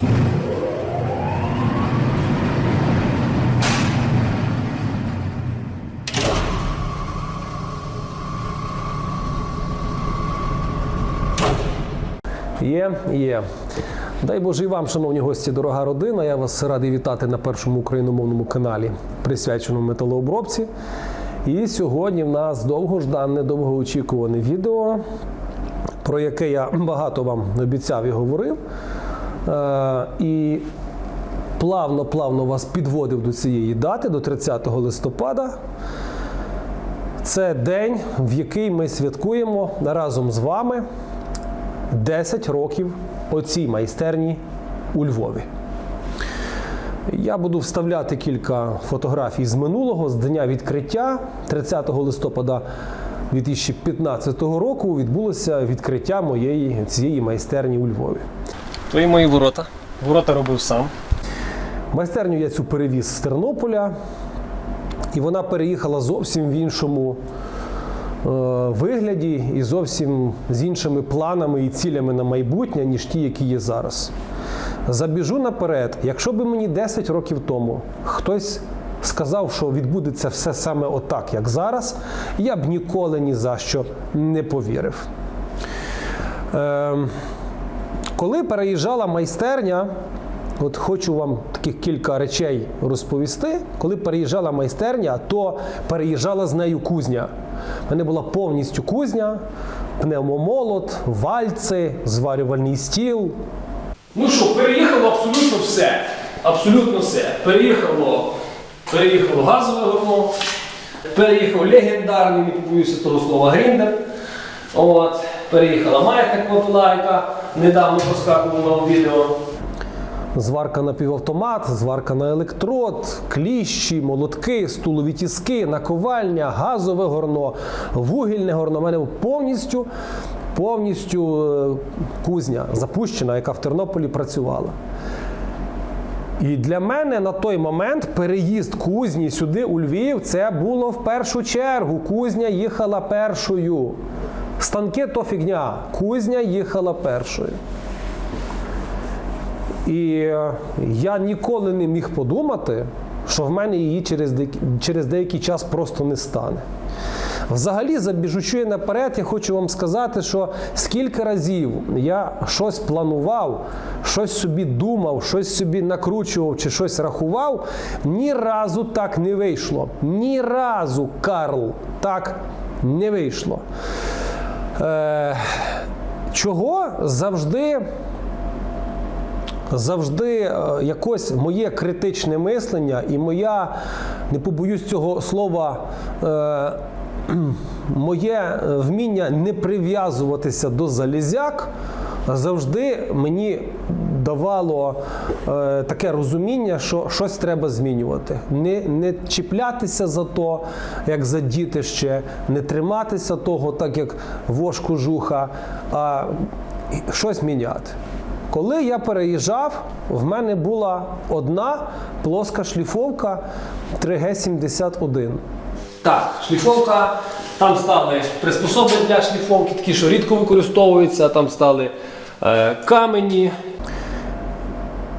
Є, є. Дай Боже і вам, шановні гості, дорога родина. Я вас радий вітати на першому україномовному каналі, присвяченому металообробці. І сьогодні в нас довгождане, довгоочікуване відео, про яке я багато вам обіцяв і говорив. Е, І плавно-плавно вас підводив до цієї дати, до 30 листопада. Це день, в який ми святкуємо разом з вами 10 років оцій майстерні у Львові. Я буду вставляти кілька фотографій з минулого, з дня відкриття 30 листопада 2015 року відбулося відкриття моєї цієї майстерні у Львові. Твої мої ворота. Ворота робив сам. Майстерню я цю перевіз з Тернополя, і вона переїхала зовсім в іншому е, вигляді і зовсім з іншими планами і цілями на майбутнє, ніж ті, які є зараз. Забіжу наперед, якщо би мені 10 років тому хтось сказав, що відбудеться все саме отак, як зараз, я б ніколи ні за що не повірив. Е, коли переїжджала майстерня, от хочу вам таких кілька речей розповісти. Коли переїжджала майстерня, то переїжджала з нею кузня. У мене була повністю кузня, пневмомолот, вальци, зварювальний стіл. Ну що, переїхало абсолютно все. Абсолютно все. Переїхало, переїхало газове горно, переїхав легендарний, не побоюся того слова, гріндер. От, переїхала майка квапила, яка недавно проскакувала у відео. Зварка на півавтомат, зварка на електрод, кліщі, молотки, стулові тіски, наковальня, газове горно, вугільне горно. У мене повністю, повністю е, кузня запущена, яка в Тернополі працювала. І для мене на той момент переїзд кузні сюди у Львів це було в першу чергу. Кузня їхала першою. Станки то фігня. Кузня їхала першою. І е, я ніколи не міг подумати, що в мене її через деякий, через деякий час просто не стане. Взагалі, забіжучи наперед, я хочу вам сказати, що скільки разів я щось планував, щось собі думав, щось собі накручував чи щось рахував, ні разу так не вийшло. Ні разу, Карл, так не вийшло. Е, чого завжди завжди е, якось моє критичне мислення і моя, не побоюсь цього слова, е, моє вміння не прив'язуватися до залізяк завжди мені давало е, таке розуміння, що щось треба змінювати. Не, не чіплятися за то, як за дітище, не триматися того, так як вож кожуха, а щось міняти. Коли я переїжджав, в мене була одна плоска шліфовка 3G71. Так, шліфовка. Там стали приспособи для шліфовки, такі, що рідко використовуються, там стали е, камені.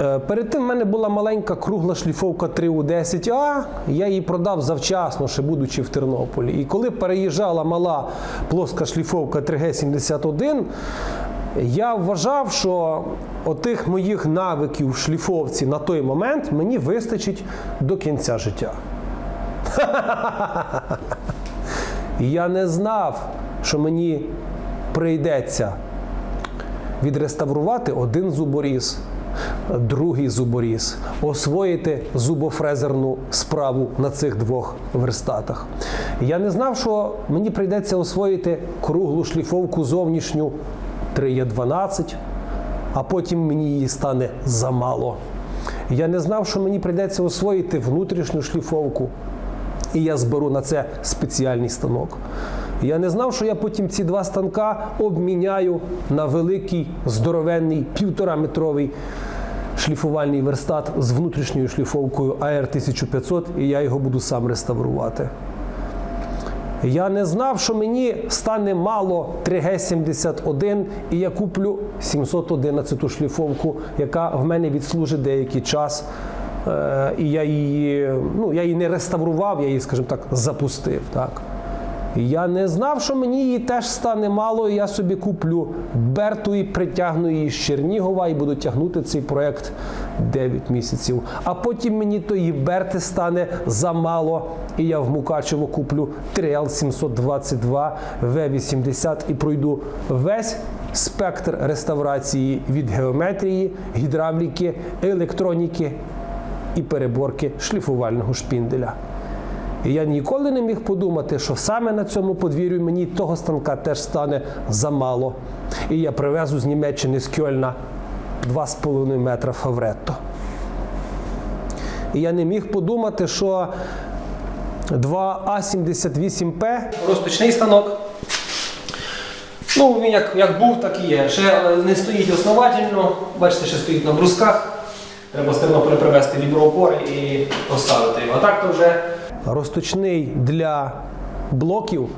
Е, Перед тим в мене була маленька кругла шліфовка 3У10А. Я її продав завчасно, ще будучи в Тернополі. І коли переїжджала мала плоска шліфовка 3G71, я вважав, що отих моїх навиків в шліфовці на той момент мені вистачить до кінця життя. Я не знав, що мені прийдеться відреставрувати один зуборіз, другий зуборіз, освоїти зубофрезерну справу на цих двох верстатах. Я не знав, що мені прийдеться освоїти круглу шліфовку зовнішню 3Е12, а потім мені її стане замало. Я не знав, що мені прийдеться освоїти внутрішню шліфовку, і я зберу на це спеціальний станок. Я не знав, що я потім ці два станка обміняю на великий здоровенний півтораметровий шліфувальний верстат з внутрішньою шліфовкою AR 1500, і я його буду сам реставрувати. Я не знав, що мені стане мало 3Г71, і я куплю 711 шліфовку, яка в мене відслужить деякий час. Е, І я її, ну, я її не реставрував, я її, скажімо так, запустив. Так. Я не знав, що мені її теж стане мало. і Я собі куплю Берту і притягну її з Чернігова і буду тягнути цей проект 9 місяців. А потім мені тої Берти стане замало, і я в Мукачево куплю 3Л722 В80 і пройду весь спектр реставрації від геометрії, гідравліки, електроніки і переборки шліфувального шпінделя. І я ніколи не міг подумати, що саме на цьому подвір'ю мені того станка теж стане замало. І я привезу з Німеччини з Кьольна 2,5 метра фавретто. І я не міг подумати, що 2А78П Розпочний станок. Ну, він як, як був, так і є. Ще е, не стоїть основательно. Бачите, ще стоїть на брусках. Треба з Тернополя привезти віброопори і поставити його. А так то вже розточний для блоків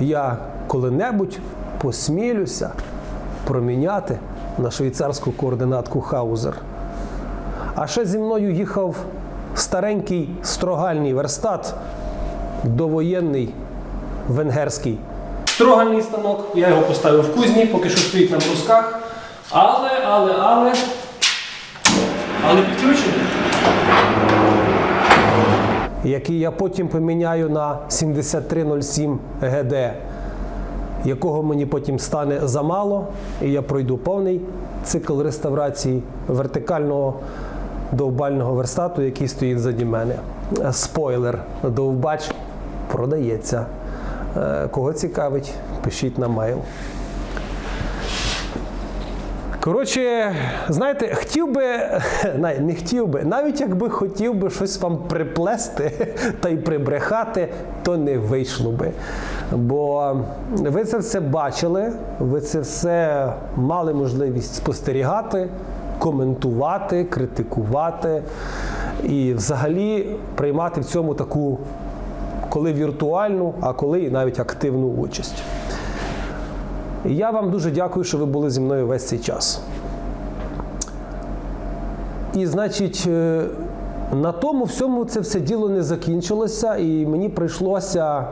я коли-небудь посмілюся проміняти на швейцарську координатку Хаузер. А ще зі мною їхав старенький строгальний верстат, довоєнний венгерський. строгальний станок. Я його поставив в кузні, поки що стоїть на брусках. Але, але, але. Але підключений. Який я потім поміняю на 7307 ГД, якого мені потім стане замало, і я пройду повний цикл реставрації вертикального довбального верстату, який стоїть заді мене. Спойлер, довбач продається. Е, Кого цікавить, пишіть на мейл. Коротше, знаєте, хотів би, не хотів би, навіть якби хотів би щось вам приплести та й прибрехати, то не вийшло би. Бо ви це все бачили, ви це все мали можливість спостерігати, коментувати, критикувати і взагалі приймати в цьому таку, коли віртуальну, а коли і навіть активну участь. І я вам дуже дякую, що ви були зі мною весь цей час. І, значить, е, на тому всьому це все діло не закінчилося, і мені прийшлося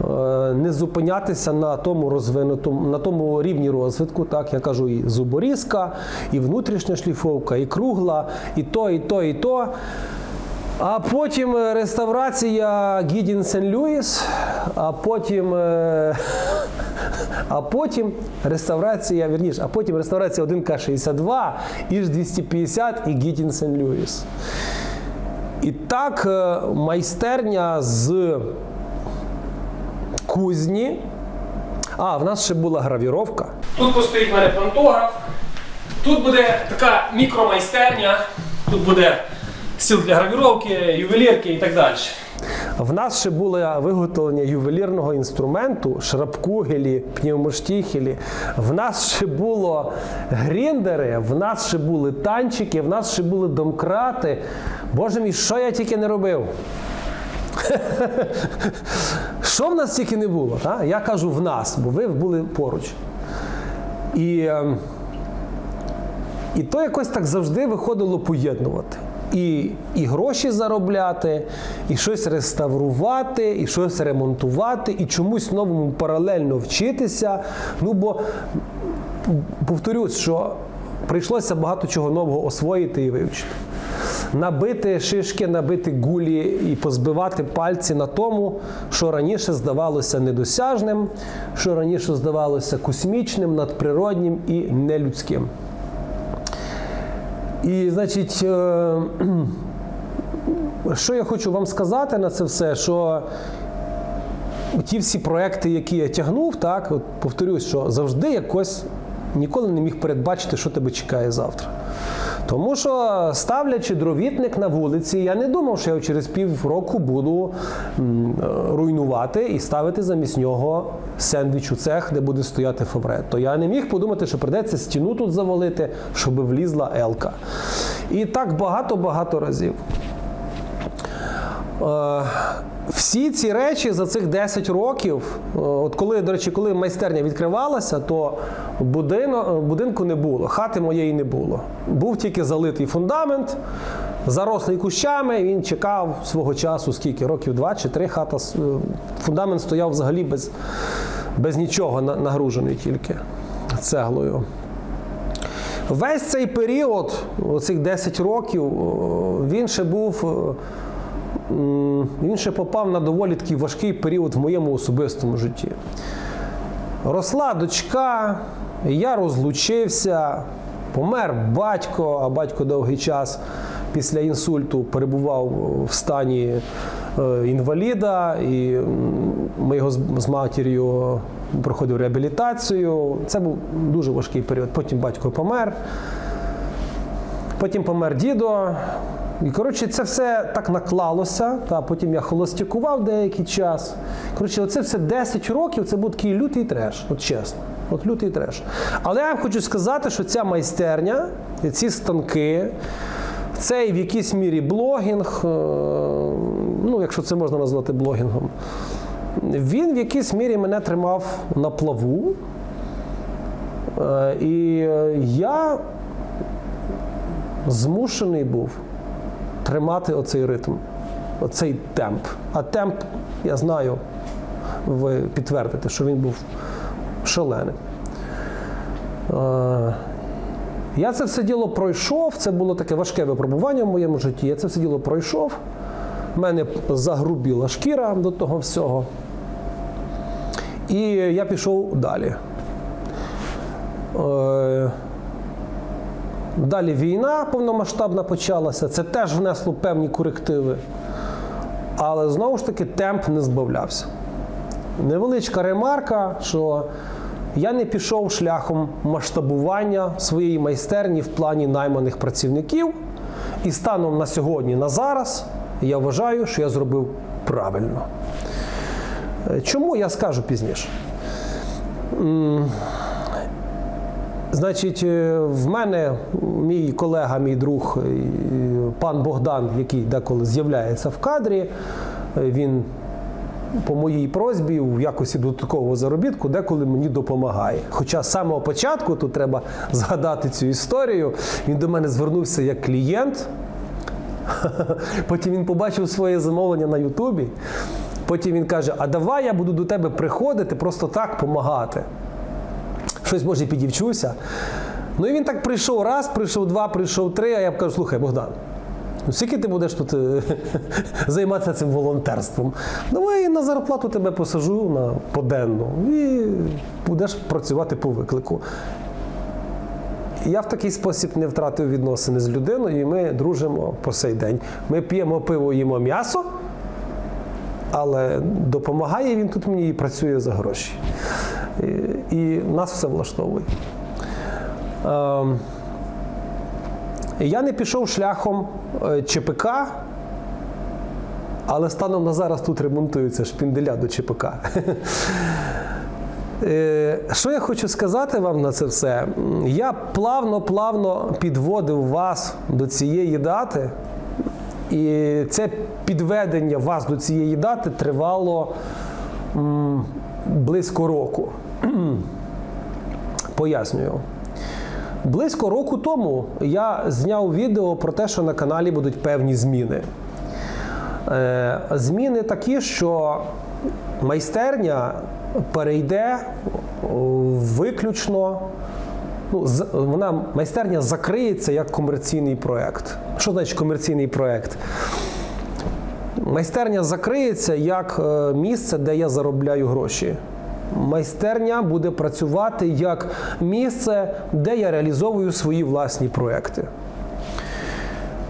е, не зупинятися на тому розвинутому, на тому рівні розвитку. Так, я кажу, і зуборізка, і внутрішня шліфовка, і кругла, і то, і то, і то. А потім е, реставрація Гідін Сен-Люїс, а потім. е, А потім реставрація, вірніше, а потім реставрація 1К62, Іж 250 і Гітін Сен-Люїс. І так е, майстерня з кузні. А, в нас ще була гравіровка. Тут постоїть мене пантограф. Тут буде така мікромайстерня. Тут буде стіл для гравіровки, ювелірки і так далі. В нас ще було виготовлення ювелірного інструменту, шрапкугелі, пневмоштіхелі. В нас ще було гріндери, в нас ще були танчики, в нас ще були домкрати. Боже мій, що я тільки не робив? Що в нас тільки не було? Та? Я кажу в нас, бо ви були поруч. І, ем, і то якось так завжди виходило поєднувати. І, і гроші заробляти, і щось реставрувати, і щось ремонтувати, і чомусь новому паралельно вчитися. Ну бо повторюсь, що прийшлося багато чого нового освоїти і вивчити. Набити шишки, набити гулі і позбивати пальці на тому, що раніше здавалося недосяжним, що раніше здавалося космічним, надприроднім і нелюдським. І, значить, е, що я хочу вам сказати на це все, що ті всі проекти, які я тягнув, так, от повторюсь, що завжди якось ніколи не міг передбачити, що тебе чекає завтра. Тому що ставлячи дровітник на вулиці, я не думав, що я через півроку буду руйнувати і ставити замість нього сендвіч у цех, де буде стояти фабретто. Я не міг подумати, що придеться стіну тут завалити, щоб влізла елка. І так багато-багато разів. Е, всі ці речі за цих 10 років, е, от коли, до речі, коли майстерня відкривалася, то будино, будинку не було, хати моєї не було. Був тільки залитий фундамент, зарослий кущами. Він чекав свого часу, скільки років два чи три хата. е, Фундамент стояв взагалі без, без нічого, нагружений тільки цеглою. Весь цей період, оцих 10 років, він ще був. Він ще попав на доволі такий важкий період в моєму особистому житті. Росла дочка, я розлучився, помер батько, а батько довгий час після інсульту перебував в стані е, інваліда, і ми його з матір'ю проходив реабілітацію. Це був дуже важкий період. Потім батько помер. Потім помер дідо. І коротше, це все так наклалося. Та потім я холостякував деякий час. Коротше, оце все 10 років. Це був такий лютий треш, от чесно. От лютий треш. Але я вам хочу сказати, що ця майстерня, ці станки, цей в якійсь мірі блогінг, е, ну, якщо це можна назвати блогінгом, він в якійсь мірі мене тримав на плаву. Е, І е, я змушений був тримати оцей ритм, оцей темп. А темп, я знаю, ви підтвердите, що він був шалений. Е, Я це все діло пройшов, це було таке важке випробування в моєму житті. Я це все діло пройшов. У мене загрубіла шкіра до того всього. І я пішов далі. Далі війна повномасштабна почалася, це теж внесло певні корективи. Але знову ж таки темп не збавлявся. Невеличка ремарка, що я не пішов шляхом масштабування своєї майстерні в плані найманих працівників. І станом на сьогодні, на зараз, я вважаю, що я зробив правильно. Е, Чому я скажу пізніше? Значить, е, в мене мій колега, мій друг, е, пан Богдан, який деколи з'являється в кадрі, е, він по моїй просьбі в якості додаткового заробітку деколи мені допомагає. Хоча з самого початку тут треба згадати цю історію. Він до мене звернувся як клієнт. Потім він побачив своє замовлення на Ютубі. Потім він каже: А давай я буду до тебе приходити, просто так допомагати щось може підівчуся. Ну і він так прийшов раз, прийшов два, прийшов три, а я кажу, слухай, Богдан, ну скільки ти будеш тут е, займатися цим волонтерством? Давай на зарплату тебе посажу на поденну і будеш працювати по виклику. Я в такий спосіб не втратив відносини з людиною, і ми дружимо по сей день. Ми п'ємо пиво, їмо м'ясо, але допомагає він тут мені і працює за гроші. І, нас все влаштовує. Ем, я не пішов шляхом е, ЧПК, але станом на зараз тут ремонтуються шпінделя до ЧПК. Е, Що я хочу сказати вам на це все? Я плавно-плавно підводив вас до цієї дати, і це підведення вас до цієї дати тривало близько року. Пояснюю. Близько року тому я зняв відео про те, що на каналі будуть певні зміни. Е, Зміни такі, що майстерня перейде виключно. Ну, вона майстерня закриється як комерційний проєкт. Що значить комерційний проєкт? Майстерня закриється як е, місце, де я заробляю гроші. Майстерня буде працювати як місце, де я реалізовую свої власні проекти.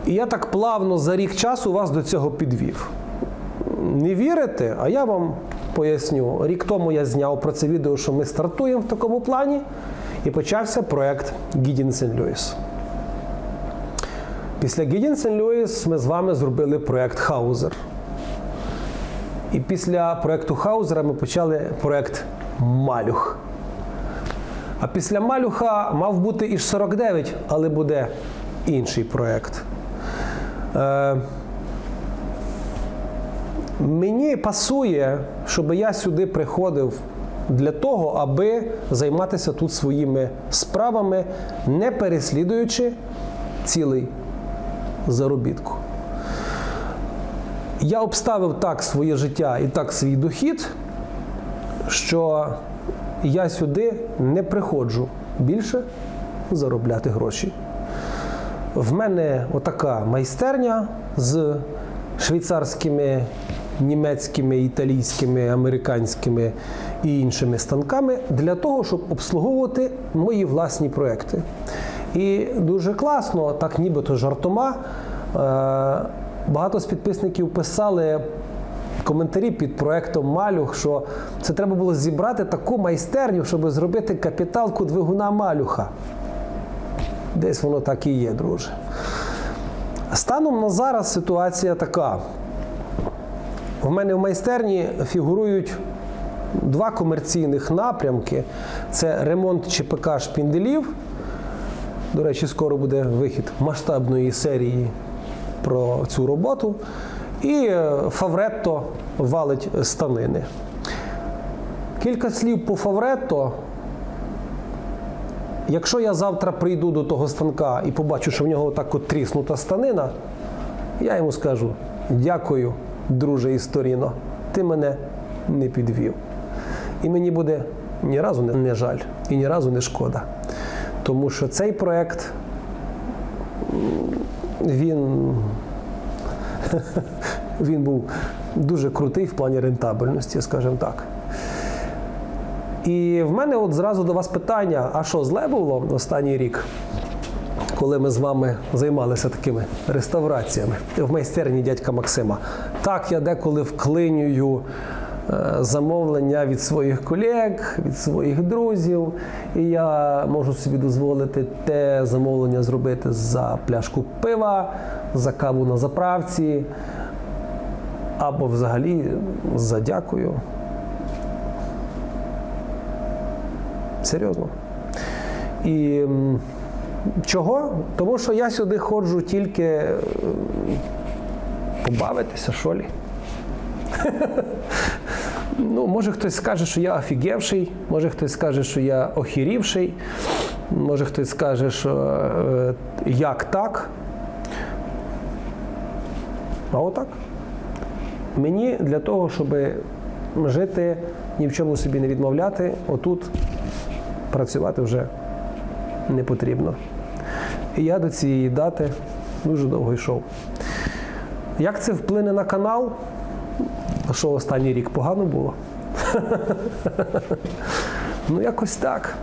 І я так плавно за рік часу вас до цього підвів. Не вірите? А я вам поясню. Рік тому я зняв про це відео, що ми стартуємо в такому плані, і почався проект Гідін Сен Льюіс. Після Гідін Сен Льюіс ми з вами зробили проект Хаузер. І після проекту Хаузера ми почали проект Малюх. А після Малюха мав бути іж 49, але буде інший проект. Е, Мені пасує, щоб я сюди приходив для того, аби займатися тут своїми справами, не переслідуючи цілий заробітку. Я обставив так своє життя і так свій дохід, що я сюди не приходжу більше заробляти гроші. В мене отака майстерня з швейцарськими, німецькими, італійськими, американськими і іншими станками для того, щоб обслуговувати мої власні проекти. І дуже класно, так нібито жартома. Багато з підписників писали коментарі під проектом Малюх, що це треба було зібрати таку майстерню, щоб зробити капіталку двигуна Малюха. Десь воно так і є, друже. Станом на зараз ситуація така. У мене в майстерні фігурують два комерційних напрямки: це ремонт ЧПК шпінделів. До речі, скоро буде вихід масштабної серії про цю роботу. І е, Фавретто валить станини. Кілька слів по Фавретто. Якщо я завтра прийду до того станка і побачу, що в нього так от тріснута станина, я йому скажу: дякую, друже Історіно, ти мене не підвів. І мені буде ні разу не- жаль і ні разу не шкода. Тому що цей проект він, він був дуже крутий в плані рентабельності, скажімо так. І в мене от зразу до вас питання: а що зле було останній рік, коли ми з вами займалися такими реставраціями в майстерні дядька Максима? Так, я деколи вклинюю замовлення від своїх колег, від своїх друзів, і я можу собі дозволити те замовлення зробити за пляшку пива, за каву на заправці, або взагалі за дякую. Серйозно. І чого? Тому що я сюди ходжу тільки е, побавитися, що лі. Ну, може хтось скаже, що я офігевший, може хтось скаже, що я охірівший, може хтось скаже, що е, як так. А отак. Мені для того, щоб жити, ні в чому собі не відмовляти, отут працювати вже не потрібно. І я до цієї дати дуже довго йшов. Як це вплине на канал? А що останній рік погано було? ну, якось так.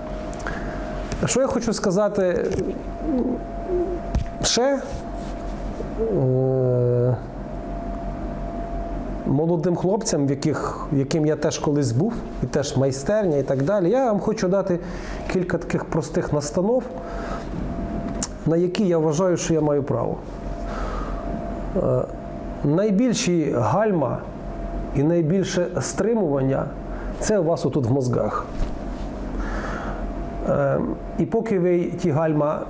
Що я хочу сказати ще? Е, молодим хлопцям, в яких, яким я теж колись був, і теж майстерня і так далі, я вам хочу дати кілька таких простих настанов, на які я вважаю, що я маю право. Е, найбільші гальма і найбільше стримування це у вас отут в мозгах. Е, і поки ви ті гальма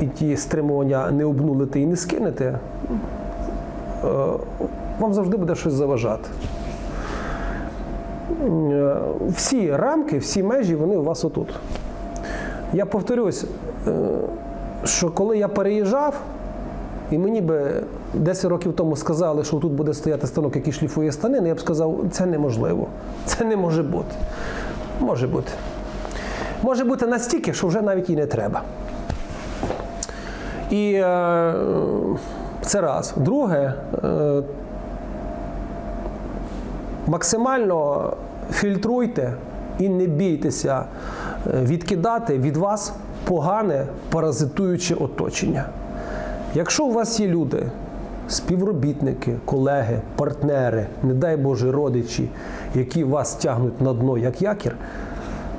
і ті стримування не обнулите і не скинете, е, вам завжди буде щось заважати. Е, Всі рамки, всі межі, вони у вас отут. Я повторюсь, що коли я переїжджав, і мені би 10 років тому сказали, що тут буде стояти станок, який шліфує станини, я б сказав, це неможливо. Це не може бути. Може бути. Може бути настільки, що вже навіть і не треба. І е, це раз. Друге, е, максимально фільтруйте і не бійтеся е, відкидати від вас погане паразитуюче оточення. Якщо у вас є люди, співробітники, колеги, партнери, не дай Боже, родичі, які вас тягнуть на дно як якір,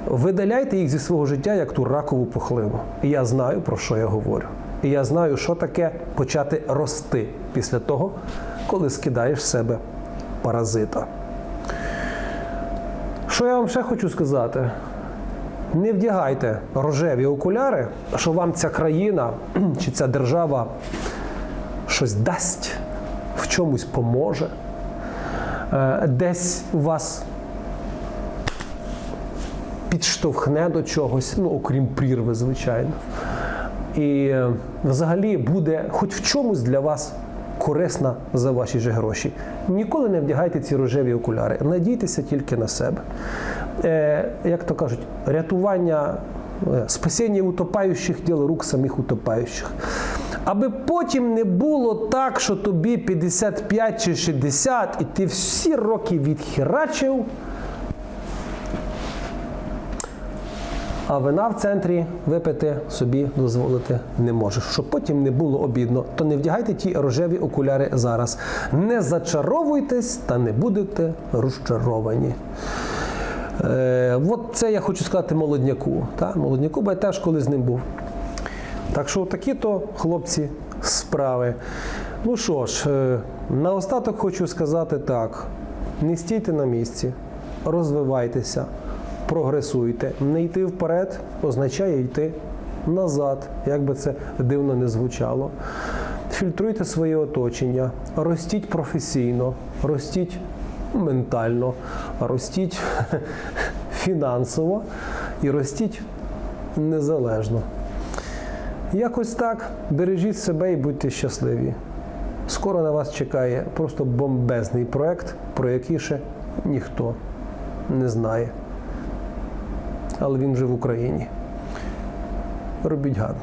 видаляйте їх зі свого життя як ту ракову пухлину. І я знаю, про що я говорю. І я знаю, що таке почати рости після того, коли скидаєш з себе паразита. Що я вам ще хочу сказати? Не вдягайте рожеві окуляри, що вам ця країна чи ця держава щось дасть, в чомусь поможе. е, десь вас підштовхне до чогось, ну окрім прірви, звичайно. І е, взагалі буде хоч в чомусь для вас корисна за ваші же гроші. Ніколи не вдягайте ці рожеві окуляри. Надійтеся тільки на себе. Е, як то кажуть, рятування, е, спасіння утопаючих діло рук самих утопаючих. Аби потім не було так, що тобі 55 чи 60, і ти всі роки відхерачив. А вина в центрі випити собі дозволити не можеш. Щоб потім не було обідно, то не вдягайте ті рожеві окуляри зараз. Не зачаровуйтесь та не будете розчаровані. Е, от це я хочу сказати молодняку. Та? Молодняку, бо я теж коли з ним був. Так що такі то, хлопці, справи. Ну що ж, е, наостаток хочу сказати так: не стійте на місці, розвивайтеся, прогресуйте. Не йти вперед означає йти назад, як би це дивно не звучало. Фільтруйте своє оточення, ростіть професійно, ростіть ментально, ростіть фінансово і ростіть незалежно. Якось так. Бережіть себе і будьте щасливі. Скоро на вас чекає просто бомбезний проект, про який ще ніхто не знає. Але він вже в Україні. Робіть гарно.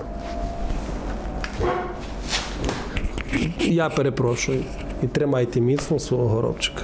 Я перепрошую і тримайте міцно свого горобчика.